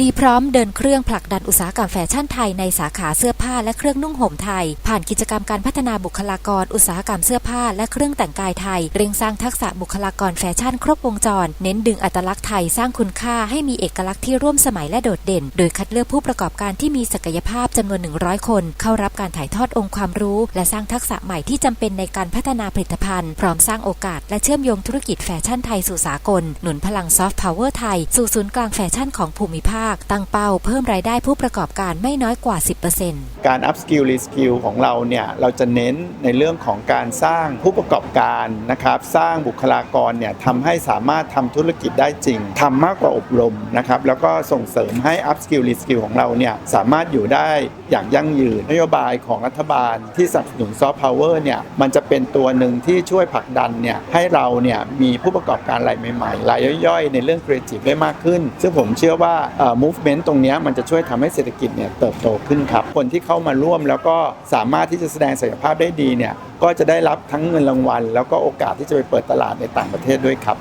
ดีพร้อมเดินเครื่องผลักดันอุตสาหกรรมแฟชั่นไทยในสาขาเสื้อผ้าและเครื่องนุ่งห่มไทย ผ่านกิจกรรมการพัฒนาบุคลากรอุตสาหกรรมเสื้อผ้าและเครื่องแต่งกายไทย เร่งสร้างทักษะบุคลากรแฟชั่นครบวงจร เน้นดึงอัตลักษณ์ไทยสร้างคุณค่าให้มีเอกลักษณ์ที่ร่วมสมัยและโดดเด่น โดยคัดเลือกผู้ประกอบการที่มีศักยภาพจำนวน 100 คน เข้ารับการถ่ายทอดองค์ความรู้ และสร้างทักษะใหม่ที่จำเป็นในการพัฒนาผลิตภัณฑ์พร้อมสร้างโอกาส และเชื่อมโยงธุรกิจแฟชั่นไทยสู่สากล หนุนพลังซอฟต์พาวเวอร์ไทยสู่ศูนย์กลางแฟชั่นของภูมิภาคตั้งเป้าเพิ่มรายได้ผู้ประกอบการไม่น้อยกว่า 10%การ up skill re skill ของเราเนี่ยเราจะเน้นในเรื่องของการสร้างผู้ประกอบการนะครับ สร้างบุคลากรเนี่ยทำให้สามารถทำธุรกิจได้จริงทำมากกว่าอบรมนะครับแล้วก็ส่งเสริมให้ up skill re skill ของเราเนี่ยสามารถอยู่ได้อย่างยั่งยืนนโยบายของรัฐบาลที่สนับสนุน soft power เนี่ยมันจะเป็นตัวหนึ่งที่ช่วยผลักดันเนี่ยให้เราเนี่ยมีผู้ประกอบการรายใหม่ๆรายย่อยๆ ในเรื่อง creative ได้มากขึ้น ซึ่งผมเชื่อว่า movement ตรงนี้มันจะช่วยทำให้เศรษฐกิจเนี่ยเติบโตขึ้นครับ คนที่เข้ามาร่วมแล้วก็สามารถที่จะแสดงศักยภาพได้ดีเนี่ยก็จะได้รับทั้งเงินรางวัล แล้วก็โอกาสที่จะไปเปิดตลาดในต่างประเทศด้วยครับ